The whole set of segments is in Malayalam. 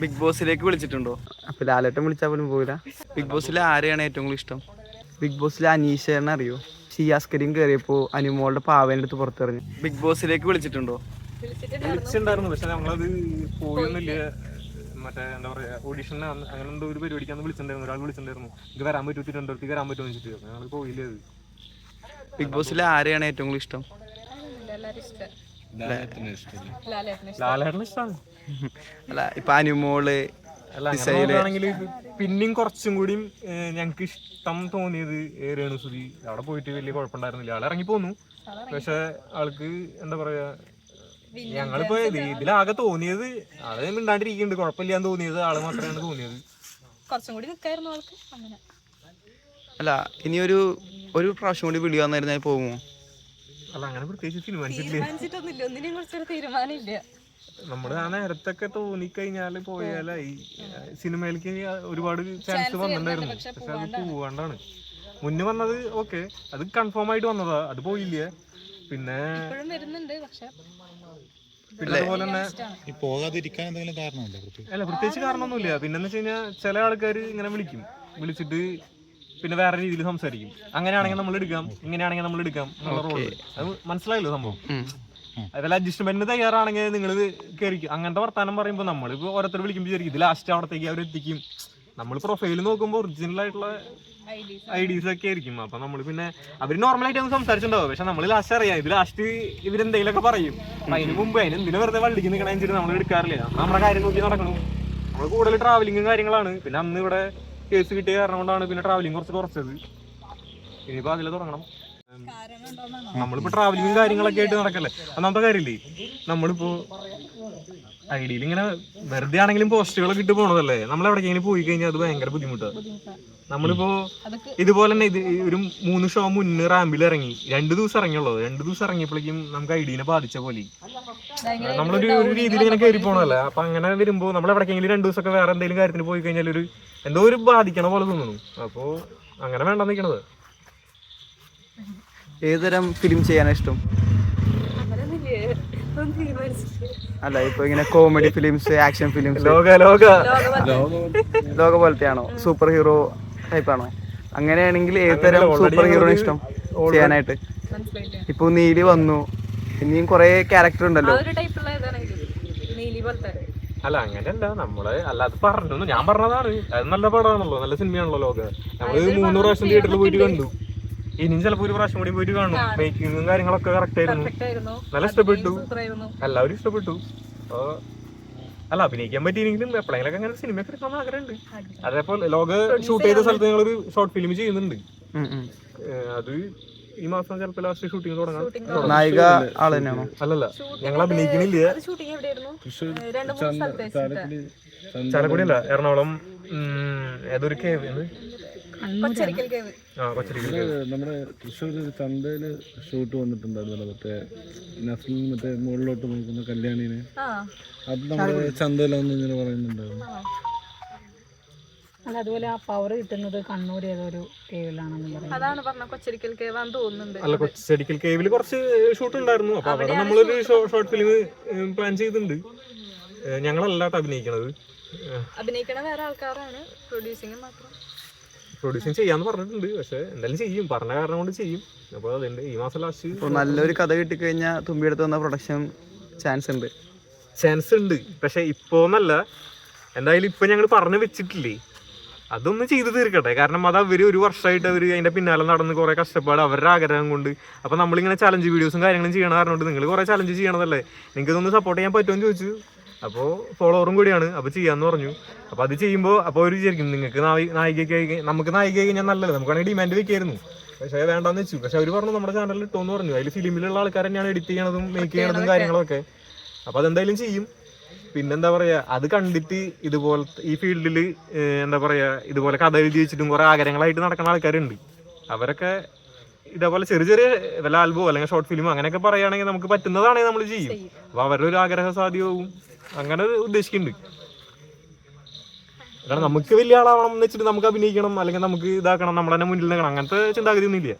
ബിഗ് ബോസിലേക്ക് വിളിച്ചിട്ടുണ്ടോ? അപ്പൊ ലാലേട്ടൻ വിളിച്ചാൽ പോലും പോകില്ല ബിഗ് ബോസിൽ ആരെയാണ് ഏറ്റവും കൂടുതൽ ഇഷ്ടം? ബിഗ് ബോസിൽ അനീഷേനെ അറിയോ? ഷിയാസ്കരിയും കയറിയപ്പോ അനുമോളുടെ പാവേന്റെ അടുത്ത് പുറത്തിറങ്ങി. ബിഗ് ബോസിലേക്ക് വിളിച്ചിട്ടുണ്ടോ? വിളിച്ചിട്ടുണ്ടായിരുന്നു പക്ഷെ നമ്മളത് പോയൊന്നുമില്ല മറ്റേ എന്താ പറയാ ഓഡിഷന് അങ്ങനെ എന്തോ ഒരു പരിപാടിക്ക് അന്ന് വിളിച്ചിട്ടുണ്ടായിരുന്നു ഒരാൾ വിളിച്ചിട്ടുണ്ടായിരുന്നു. ഇത് വരാൻ പറ്റുമെന്ന് വെച്ചിട്ട് ഞങ്ങൾ പോയില്ല അത്. ബിഗ് ബോസിൽ ആരെയാണ് ഏറ്റവും കൂടുതൽ ഇഷ്ടം? ലാലേട്ടനെ ഇഷ്ടം. ലാലേട്ടനെ ഇഷ്ടമാണ് അല്ല ഇപ്പൊ അനുമോൾ പിന്നെയും കുറച്ചും കൂടി ഞങ്ങൾക്ക് ഇഷ്ടം തോന്നിയത് രേണുസുതി. അവിടെ പോയിട്ട് വലിയ കുഴപ്പമുണ്ടായിരുന്നില്ല. ആൾ ഇറങ്ങി പോന്നു. പക്ഷെ ആൾക്ക് എന്താ പറയാ ഞങ്ങളിപ്പോ ഇത് ഇതിലാകെ തോന്നിയത് ആൾ മിണ്ടാണ്ടിരിക്കുന്നുണ്ട്. കുഴപ്പമില്ലാന്ന് തോന്നിയത് ആൾ മാത്രമാണ് തോന്നിയത്. കുറച്ചും കൂടി നിൽക്കായിരുന്നു ആൾക്ക്. അങ്ങനെ. അല്ല ഇനി ഒരു ഒരു പ്രാവശ്യം കൂടി വിളി പോകുമോ അല്ല അങ്ങനെ പ്രത്യേകിച്ച് തീരുമാനിച്ചിട്ടില്ല. തീരുമാനിച്ചിട്ടൊന്നുമില്ല. ഒന്നിനെയും കുറിച്ചൊരു തീരുമാനമില്ല. നമ്മൾ ആ നേരത്തൊക്കെ തോന്നിക്കഴിഞ്ഞാൽ പോയാലായി. സിനിമയിലേക്ക് ഒരുപാട് ചാൻസ് വന്നിട്ടുണ്ടായിരുന്നു. പക്ഷെ അത് പോവാണ്ടാണ്. മുന്നേ വന്നത് ഓക്കെ അത് കൺഫേം ആയിട്ട് വന്നതാ. അത് പോയില്ല? പിന്നെ ഇപ്പോഴും വരുന്നുണ്ട് പക്ഷെ പിന്നെ അതുപോലെ തന്നെ ഈ പോകാതിരിക്കാൻ എന്തെങ്കിലും കാരണമുണ്ടോ അല്ല പ്രത്യേകിച്ച് കാരണമൊന്നുമില്ല. പിന്നെന്ന് വെച്ച് കഴിഞ്ഞാൽ ചില ആൾക്കാർ ഇങ്ങനെ വിളിക്കും. വിളിച്ചിട്ട് പിന്നെ വേറെ രീതിയിൽ സംസാരിക്കും. അങ്ങനെയാണെങ്കിൽ നമ്മൾ എടുക്കാം ഇങ്ങനെയാണെങ്കിൽ നമ്മൾ എടുക്കാം എന്നുള്ള റോൾ അത് മനസ്സിലായല്ലോ സംഭവം. അതിൽ അഡ്ജസ്റ്റ്മെന്റിന് തയ്യാറാണെങ്കിൽ നിങ്ങൾ കയറിക്കും അങ്ങനത്തെ വർത്താനം പറയുമ്പോൾ നമ്മളിപ്പോൾ ഓരോരുത്തർ വിളിക്കുമ്പോൾ ശരിക്കും ഇത് ലാസ്റ്റ് അവിടത്തേക്ക് അവർ എത്തിക്കും. നമ്മൾ പ്രൊഫൈൽ നോക്കുമ്പോൾ ഒറിജിനൽ ആയിട്ടുള്ള ഐഡീസ് ഡീസ് ഒക്കെ ആയിരിക്കും. അപ്പൊ നമ്മൾ പിന്നെ അവർ നോർമലായിട്ട് ഒന്ന് സംസാരിച്ചിട്ടുണ്ടാവും. പക്ഷെ നമ്മൾ ലാസ്റ്റ് അറിയാം ഇത് ലാസ്റ്റ് ഇവരെന്തെങ്കിലുമൊക്കെ പറയും. അപ്പൊ അതിന് മുമ്പ് അതിന് എന്തിനു വെറുതെ വള്ളിക്ക് നിൽക്കണ വെച്ചിട്ട് നമ്മൾ എടുക്കാറില്ല. നമ്മുടെ കാര്യം നോക്കി നടക്കണം. നമ്മൾ കൂടുതൽ ട്രാവലിംഗും കാര്യങ്ങളാണ്. പിന്നെ അന്ന് ഇവിടെ കേസ് കിട്ടിയ കാരണം കൊണ്ടാണ് പിന്നെ ട്രാവലിംഗ് കുറച്ച് കുറച്ചത്. ഇനിയിപ്പോ അതിൽ തുടങ്ങണം. നമ്മളിപ്പോ ട്രാവലിങ്ങും കാര്യങ്ങളൊക്കെ ആയിട്ട് നടക്കല്ലേ? ഒന്നാമത്തെ കാര്യമില്ലേ? നമ്മളിപ്പോ ഐഡിയിൽ ഇങ്ങനെ വെറുതെ ആണെങ്കിലും പോസ്റ്റുകളൊക്കെ ഇട്ട് പോണതല്ലേ? നമ്മൾ എവിടേക്കെങ്കിലും പോയി കഴിഞ്ഞാൽ അത് ഭയങ്കര ബുദ്ധിമുട്ടാണ് നമ്മളിപ്പോ ഇതുപോലെ തന്നെ ഇത് ഒരു മൂന്ന് ഷോ മുന്നേ റാമ്പിൽ ഇറങ്ങി. രണ്ടു ദിവസം ഇറങ്ങിയുള്ളൂ. രണ്ടു ദിവസം ഇറങ്ങിയപ്പോഴേക്കും നമുക്ക് ഐഡിയെ ബാധിച്ച പോലെ. നമ്മളൊരു ഒരു രീതിയിൽ ഇങ്ങനെ കയറി പോണല്ലേ അപ്പൊ അങ്ങനെ വരുമ്പോ നമ്മൾ എവിടേക്കെങ്കിലും രണ്ടു ദിവസമൊക്കെ വേറെ എന്തെങ്കിലും കാര്യത്തിന് പോയി കഴിഞ്ഞാൽ ഒരു എന്തോ ഒരു ബാധിക്കണ പോലെ തോന്നുന്നു. അപ്പോ അങ്ങനെ വേണ്ട നിൽക്കണത് ഏതുതരം ഫിലിം ചെയ്യാനാണ് ഇഷ്ടം? അല്ല ഇപ്പൊ ഇങ്ങനെ കോമഡി ഫിലിംസ് ആക്ഷൻ ഫിലിംസ് ലോക ലോക. ലോക പോലത്തെ ആണോ സൂപ്പർ ഹീറോ ടൈപ്പ് ആണോ? അങ്ങനെയാണെങ്കിൽ ഏതുതരം സൂപ്പർ ഹീറോ ഇഷ്ടം ചെയ്യാനായിട്ട്? ഇപ്പൊ നീലി വന്നു. ഇനിയും കുറെ ക്യാരക്ടർ ആ ഉണ്ടല്ലോ ഒരു ടൈപ്പുള്ള ഏതാണെങ്കിൽ നീലി പോലത്തെ. അല്ല അങ്ങനെയല്ല. നമ്മൾ അല്ല അത് പറഞ്ഞു ഞാൻ പറഞ്ഞതാണ് അത് നല്ല പടമാണല്ലോ നല്ല സിനിമയാണല്ലോ ലോക. നമ്മൾ മൂന്ന് പ്രാവശ്യം തിയേറ്ററിൽ പോയിട്ട് കണ്ടു. ഇനിയും ചിലപ്പോ ഒരു പ്രാവശ്യം കൂടി പോയിട്ട് കാണും. മേക്കിങ്ങും കാര്യങ്ങളൊക്കെ കറക്റ്റ് ആയിരുന്നു. പെർഫെക്റ്റ് ആയിരുന്നു. നല്ല ഇഷ്ടപ്പെട്ടു. എല്ലാവരും ഇഷ്ടപ്പെട്ടു. അല്ല അഭിനയിക്കാൻ പറ്റിയില്ലെങ്കിലും എപ്പോഴെങ്കിലൊക്കെ അങ്ങനെ സിനിമയൊക്കെ എടുക്കാൻ ആഗ്രഹമുണ്ട്. അതേപോലെ ലോക ഷൂട്ട് ചെയ്ത സ്ഥലത്ത് ഞങ്ങളൊരു ഷോർട്ട് ഫിലിം ചെയ്യുന്നുണ്ട്. അത് ഈ മാസം ചിലപ്പോ ലാസ്റ്റ് ഷൂട്ടിംഗ് തുടങ്ങാം. നായിക ആൾ തന്നെയാണോ അല്ലല്ല ഞങ്ങൾ അഭിനയിക്കണില്ല. ചാലക്കുടി അല്ല എറണാകുളം ഏതൊരു കേവ് നമ്മുടെ തൃശ്ശൂർ ചന്തയിൽ ഷൂട്ട് വന്നിട്ടുണ്ടായിരുന്നല്ലോ മറ്റേ നസ്ലിൻ മറ്റേ മുകളിലോട്ട് നോക്കുന്ന കല്യാണിനെ? ആ. അത് നമ്മുടെ ചന്തയിലാന്ന് ഇങ്ങനെ പറയുന്നുണ്ടായിരുന്നു. അല്ല അതുപോലെ ആ പവർ കിട്ടുന്നത് കണ്ണൂർ ഏതൊരു കേവിലാണെന്ന് പറയുന്നത് അതാണ് പറഞ്ഞ കൊച്ചരിക്കൽ കേവ് ആണെന്ന് തോന്നുന്നുണ്ട്. അല്ല കൊച്ചടിക്കൽ കേവിൽ കുറച്ച് ഷൂട്ട് ഉണ്ടായിരുന്നു. അപ്പൊ അവിടെ നമ്മളൊരു ഷോർട്ട് ഫിലിം പ്ലാൻ ചെയ്തിട്ടുണ്ട്. ഞങ്ങളല്ലാത്ത ഞങ്ങളല്ല അഭിനയിക്കണത് അഭിനയിക്കണ വേറെ ആൾക്കാരാണ്. പ്രൊഡ്യൂസിംഗ് മാത്രം. പ്രൊഡ്യൂസിങ് ചെയ്യാന്ന് പറഞ്ഞിട്ടുണ്ട്. പക്ഷെ എന്തായാലും ചെയ്യും. പറഞ്ഞ കാരണം കൊണ്ട് ചെയ്യും. അപ്പോൾ അതുണ്ട് ഈ മാസം ലാസ്റ്റ് നല്ലൊരു കഥ കിട്ടിക്കഴിഞ്ഞാൽ തുമ്പിയെടുത്ത് വന്ന പ്രൊഡക്ഷൻ ചാൻസ് ഉണ്ട്. ചാൻസ് ഉണ്ട്. പക്ഷെ ഇപ്പോന്നല്ല എന്തായാലും ഇപ്പൊ ഞങ്ങൾ പറഞ്ഞു വെച്ചിട്ടില്ലേ? അതൊന്ന് ചെയ്തു തീർക്കട്ടെ. കാരണം അത് അവർ ഒരു വർഷമായിട്ട് അവർ അതിന്റെ പിന്നാലെ നടന്ന് കുറെ കഷ്ടപ്പാട് അവരുടെ ആഗ്രഹം കൊണ്ട്. അപ്പൊ നമ്മളിങ്ങനെ ചലഞ്ച് വീഡിയോസും കാര്യങ്ങളും ചെയ്യണ കാരണം നിങ്ങൾ കുറെ ചലഞ്ച് ചെയ്യണതല്ലേ? നിങ്ങൾക്ക് ഇതൊന്ന് സപ്പോർട്ട് ചെയ്യാൻ പറ്റുമെന്ന് ചോദിച്ചു. അപ്പോൾ ഫോളോവറും കൂടിയാണ്. അപ്പോൾ ചെയ്യാന്ന് പറഞ്ഞു. അപ്പോൾ അത് ചെയ്യുമ്പോൾ അപ്പോൾ അവർ വിചാരിക്കും നിങ്ങൾക്ക് നായികയ്ക്ക് നമുക്ക് നായിക കഴിഞ്ഞാൽ നല്ലത്. നമുക്കാണെങ്കിൽ ഡിമാൻഡ് വെക്കായിരുന്നു. പക്ഷേ വേണ്ടെന്ന് വെച്ചു. പക്ഷെ അവർ പറഞ്ഞു നമ്മുടെ ചാനലിൽ ഇട്ടോന്ന് പറഞ്ഞു. അതിൽ ഫിലിമിലുള്ള ആൾക്കാർ തന്നെയാണ് എഡിറ്റ് ചെയ്യണതും മേക്ക് ചെയ്യണതും കാര്യങ്ങളൊക്കെ. അപ്പോൾ അതെന്തായാലും ചെയ്യും. പിന്നെന്താ പറയാ അത് കണ്ടിട്ട് ഇതുപോലത്തെ ഈ ഫീൽഡിൽ എന്താ പറയാ ഇതുപോലെ കഥ എഴുതി വെച്ചിട്ടും കുറേ ആഗ്രഹങ്ങളായിട്ട് നടക്കുന്ന ആൾക്കാരുണ്ട്. അവരൊക്കെ ഇതേപോലെ ചെറിയ ചെറിയ വല്ല ആൽബോ അല്ലെങ്കിൽ ഷോർട്ട് ഫിലിമോ അങ്ങനെയൊക്കെ പറയുകയാണെങ്കിൽ നമുക്ക് പറ്റുന്നതാണെങ്കിൽ നമ്മൾ ചെയ്യും. അപ്പൊ അവരുടെ ഒരു ആഗ്രഹ സാധ്യവും അങ്ങനെ ഉദ്ദേശിക്കുന്നുണ്ട്. കാരണം നമുക്ക് വലിയ ആളാവണം എന്ന് വെച്ചിട്ട് നമുക്ക് അഭിനയിക്കണം അല്ലെങ്കിൽ നമുക്ക് ഇതാക്കണം നമ്മൾ തന്നെ മുന്നിൽ നിൽക്കണം. അങ്ങനത്തെ ചിന്താഗതി ഒന്നും ഇല്ല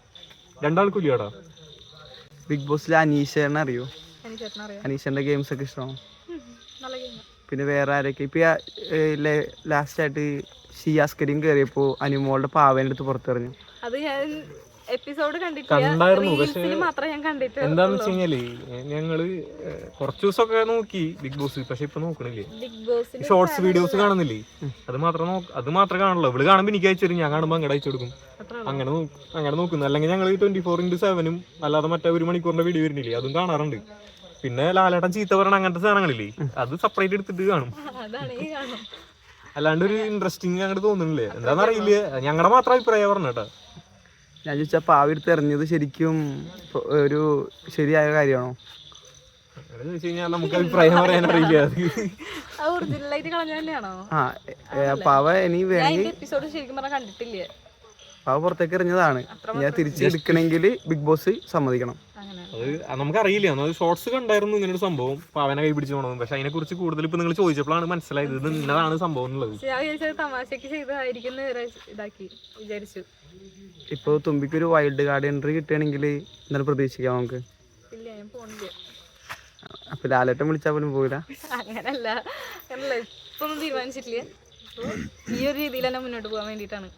രണ്ടാൾക്കും ഇല്ലടാ ബിഗ് ബോസിലെ അനീഷേനെ അറിയോ? അനീഷന്റെ ഗെയിംസ് ഒക്കെ ഇഷ്ടമാണ്? നല്ല ഗെയിം പിന്നെ വേറെ ആരൊക്കെ? ഇപ്പൊ ലാസ്റ്റ് ആയിട്ട് ഷിയാസ്കരിയും കയറിയപ്പോ അനുമോളുടെ പാവേന്റെ അടുത്ത് പുറത്തെറിഞ്ഞു അത് ഞാൻ എപ്പിസോഡ് കണ്ടിട്ടില്ല. മാത്രമേ ഞാൻ കണ്ടിട്ട് എന്താന്ന് വെച്ച് കഴിഞ്ഞാൽ ഞങ്ങൾ കുറച്ച് ദിവസമൊക്കെ നോക്കി ബിഗ് ബോസ് പക്ഷെ ഇപ്പൊ നോക്കണില്ലേ? ഷോർട്സ് വീഡിയോസ് കാണുന്നില്ലേ? അത് മാത്രം അത് മാത്രമേ കാണുള്ളൂ. ഇവൾ കാണുമ്പോ എനിക്ക് അയച്ചു തരും. ഞാൻ കാണുമ്പോ അങ്ങോട്ട് അയച്ചു കൊടുക്കും. അങ്ങനെ അങ്ങനെ നോക്കുന്നു. അല്ലെങ്കിൽ ഞങ്ങൾ ട്വന്റി ഫോർ ഇന്റു സെവനും അല്ലാതെ മറ്റേ ഒരു മണിക്കൂറിന്റെ വീഡിയോ വരുന്നില്ലേ? അതും കാണാറുണ്ട്. പിന്നെ ലാലേട്ടൻ ചീത്ത പറയണ അങ്ങനത്തെ സാധനങ്ങളില്ലേ? അത് സെപ്പറേറ്റ് എടുത്തിട്ട് കാണും. അല്ലാണ്ട് ഒരു ഇൻട്രസ്റ്റിംഗ് അങ്ങോട്ട് തോന്നുന്നില്ലേ? എന്താണെന്നറിയില്ല ഞങ്ങളുടെ മാത്രം അഭിപ്രായം പറഞ്ഞ കേട്ടോ. ഞാൻ ചോദിച്ചാൽ പാവി എടുത്ത് എറിഞ്ഞത് ശരിക്കും ഒരു ശരിയായ കാര്യമാണോ? പാവ ഇനി വേണമെങ്കിൽ എപ്പിസോഡ് ശരിക്കും പറഞ്ഞാൽ കണ്ടിട്ടില്ല. പാവ പുറത്തേക്ക് എറിഞ്ഞതാണ്. ഞാൻ തിരിച്ചു എടുക്കണമെങ്കിൽ ബിഗ് ബോസ് സമ്മതിക്കണം. അങ്ങനെ. അത് നമുക്കറിയില്ല. ഷോർട്സ് കണ്ടായിരുന്നു ഇങ്ങനെ ഒരു സംഭവം. പാവനെ കൈ പിടിച്ചു പോകണമെന്ന് പക്ഷെ അതിനെ കുറിച്ച് കൂടുതൽ ഇപ്പൊ നിങ്ങൾ ചോദിച്ചപ്പോഴാണ് മനസ്സിലായത്. ഇത് ഇന്നതാണ് സംഭവം എന്നുള്ളത്. തമാശക്ക് ചെയ്തതായിരിക്കും ഇതാക്കി. വിചാരിച്ചു. ഇപ്പോൾ തുമ്പിക്കൊരു വൈൽഡ് കാർഡ് എൻട്രി കിട്ടുകയാണെങ്കിൽ എന്താണ് പ്രതീക്ഷിക്കാം നമുക്ക്. അപ്പൊ ലാലേട്ടൻ വിളിച്ചാൽ പോലും പോയില്ല അങ്ങനല്ല. അങ്ങനല്ല ഇപ്പൊ ഒന്നും തീരുമാനിച്ചിട്ടില്ല ഈ ഒരു രീതിയിൽ തന്നെ മുന്നോട്ട് പോകാൻ വേണ്ടിയിട്ടാണ്.